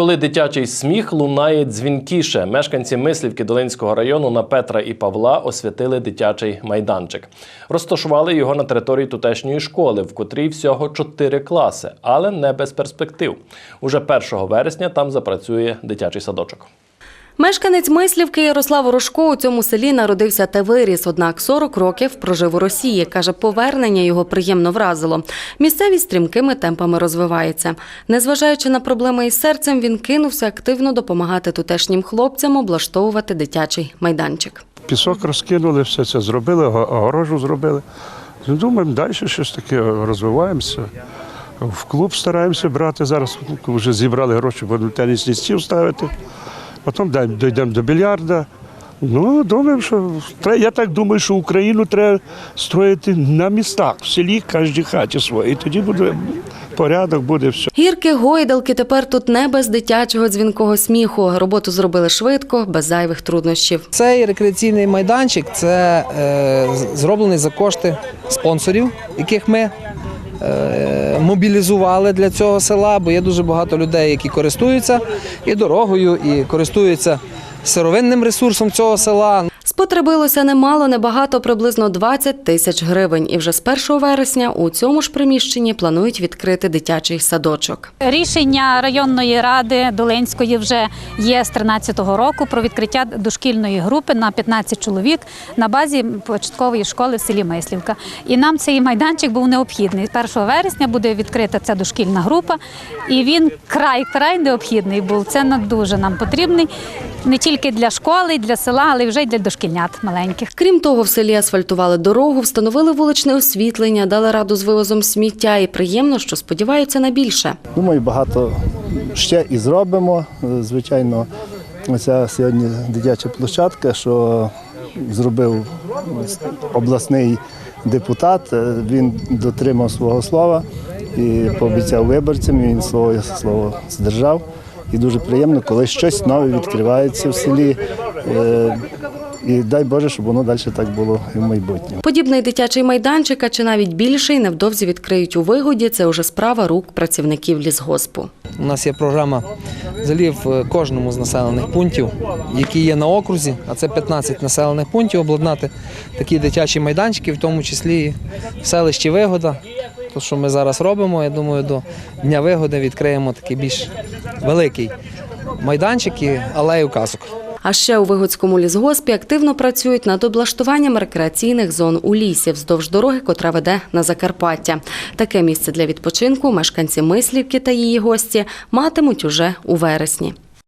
Коли дитячий сміх лунає дзвінкіше, мешканці мислівки Долинського району на Петра і Павла освятили дитячий майданчик. Розташували його на території тутешньої школи, в котрій всього чотири класи, але не без перспектив. Уже 1 вересня там запрацює дитячий садочок. Мешканець Мислівки Ярослав Ворожко у цьому селі народився та виріс, однак 40 років прожив у Росії. Каже, повернення його приємно вразило. Місцевість стрімкими темпами розвивається. Незважаючи на проблеми із серцем, він кинувся активно допомагати тутешнім хлопцям облаштовувати дитячий майданчик. Пісок розкинули, все це зробили, огорожу зробили. Ну, Думаємо, далі щось таке розвиваємося. В клуб стараємося брати. Зараз вже зібрали гроші, будемо тенісний стіл ставити. Потім дійдемо до більярда. Ну, думаємо, що я так думаю, що Україну треба строїти на містах, в селі, кожній хаті своїй. Тоді буде порядок, буде все. Гірки, гойдалки тепер тут не без дитячого дзвінкого сміху. Роботу зробили швидко, без зайвих труднощів. Цей рекреаційний майданчик це е, зроблений за кошти спонсорів, яких ми мобілізували для цього села, бо є дуже багато людей, які користуються і дорогою, і користуються сировинним ресурсом цього села. Спотребилося немало, небагато, приблизно 20 тисяч гривень. І вже з 1 вересня у цьому ж приміщенні планують відкрити дитячий садочок. Рішення районної ради Долинської вже є з 13-го року про відкриття дошкільної групи на 15 чоловік на базі початкової школи в селі Мислівка. І нам цей майданчик був необхідний. 1 вересня буде відкрита ця дошкільна група, і він край край необхідний був. Це на- дуже нам потрібний не тільки для школи, для села, але вже й для дошкільнят маленьких. Крім того, в селі асфальтували дорогу, встановили вуличне освітлення, дали раду з вивозом сміття. І приємно, що сподіваються на більше. Думаю, багато ще і зробимо. Звичайно, ця сьогодні дитяча площадка, що зробив обласний депутат, е, він дотримав свого слова і пообіцяв виборцям, і він слово слово здержав. І дуже приємно, коли щось нове відкривається в селі. Е, І дай Боже, щоб воно далі так було і в майбутньому. Подібний дитячий майданчик, а чи навіть більший, невдовзі відкриють у вигоді. Це вже справа рук працівників лісгоспу. У нас є програма взагалі в кожному з населених пунктів, які є на окрузі, а це 15 населених пунктів, обладнати такі дитячі майданчики, в тому числі і в селищі Вигода. То, що ми зараз робимо, я думаю, до Дня Вигоди відкриємо такий більш великий майданчик і алею казок. А ще у Вигодському лісгоспі активно працюють над облаштуванням рекреаційних зон у лісі вздовж дороги, котра веде на Закарпаття. Таке місце для відпочинку мешканці Мислівки та її гості матимуть уже у вересні.